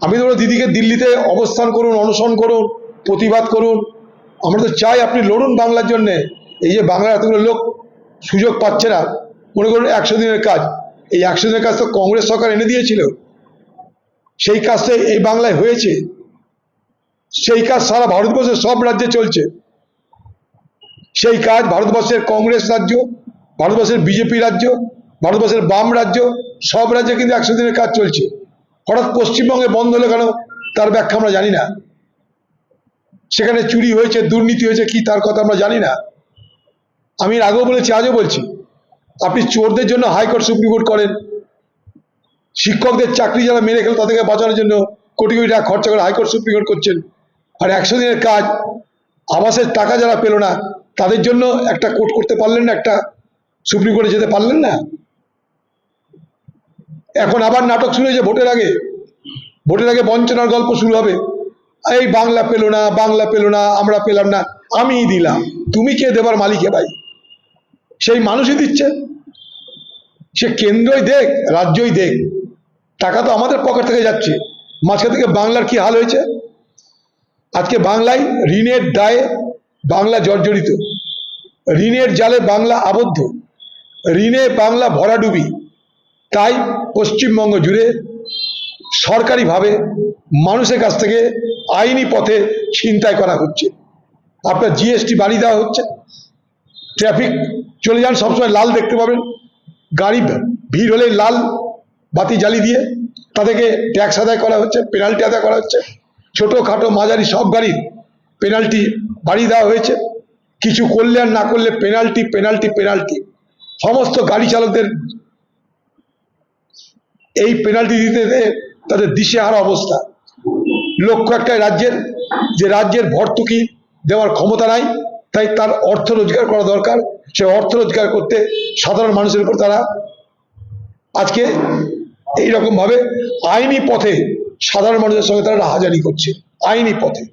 আমি তো দিদিকে দিল্লিতে অবস্থান করুন, অনশন করুন, প্রতিবাদ করুন। আমরা তো চাই আপনি লড়ুন বাংলার জন্যে। এই যে বাংলার এতগুলো লোক সুযোগ পাচ্ছে না। মনে করুন একশো দিনের কাজ। এই একশো দিনের কাজ তো কংগ্রেস সরকার এনে দিয়েছিল। সেই কাজটা এই বাংলায় হয়েছে। সেই কাজ সারা ভারতবর্ষের সব রাজ্যে চলছে। সেই কাজ ভারতবর্ষের কংগ্রেস রাজ্য, ভারতবর্ষের বিজেপি রাজ্য, ভারতবর্ষের বাম রাজ্য, সব রাজ্যে কিন্তু একশো দিনের কাজ চলছে। হঠাৎ পশ্চিমবঙ্গে বন্ধ হলো কেন? তার ব্যাখ্যা আমরা জানি না। সেখানে চুরি হয়েছে, দুর্নীতি হয়েছে, কি তার কথা আমরা জানি না। আমি আগেও বলেছি, আজও বলছি, আপনি চোরদের জন্য হাইকোর্ট, সুপ্রিম কোর্ট করেন। শিক্ষকদের চাকরি যারা মেরে খেলো, তাদেরকে বাঁচানোর জন্য কোটি কোটি টাকা খরচা করে হাইকোর্ট, সুপ্রিম কোর্ট করছেন। আর একশো দিনের কাজ, আবাসের টাকা যারা পেল না, তাদের জন্য একটা কোর্ট করতে পারলেন না, একটা সুপ্রিম কোর্টে যেতে পারলেন না? এখন আবার নাটক শুরু হয়েছে ভোটের আগে। ভোটের আগে বঞ্চনার গল্প শুরু হবে। এই বাংলা পেল না, বাংলা পেল না, আমরা পেলাম না, আমিই দিলাম। তুমি কে দেবার মালিকে ভাই? সেই মানুষই দিচ্ছে। সে কেন্দ্রই দেখ, রাজ্যই দেখ। টাকা তো আমাদের পকেট থেকে যাচ্ছে। মাঝখান থেকে বাংলার কি হাল হয়েছে? আজকে বাংলায় ঋণের দায়ে বাংলা জর্জরিত। ঋণের জালে বাংলা আবদ্ধ। ঋণে বাংলা ভরাডুবি। তাই পশ্চিমবঙ্গ জুড়ে সরকারিভাবে মানুষের কাছ থেকে আইনি পথে ছিনতাই করা হচ্ছে। আপনার জিএসটি বাড়িয়ে দেওয়া হচ্ছে। ট্রাফিক চলে যান, সবসময় লাল দেখতে পাবেন। গাড়ি ভিড় হলে লাল বাতি জ্বালিয়ে দিয়ে তাদেরকে ট্যাক্স আদায় করা হচ্ছে পেনাল্টি আদায় করা হচ্ছে। ছোটো খাটো মাঝারি সব গাড়ির পেনাল্টি বাড়িয়ে দেওয়া হয়েছে। কিছু করলে আর না করলে পেনাল্টি পেনাল্টি পেনাল্টি সমস্ত গাড়ি চালকদের এই পেনাল্টি দিতে তাদের দিশেহারা অবস্থা। লক্ষ্য একটাই রাজ্যের, যে রাজ্যের ভর্তুকি দেওয়ার ক্ষমতা নাই, তাই তার অর্থ রোজগার করা দরকার। সে অর্থ রোজগার করতে সাধারণ মানুষের উপর তারা আজকে এইরকমভাবে আইনি পথে সাধারণ মানুষের সঙ্গে তারা হাজারি করছে। আইনি পথে।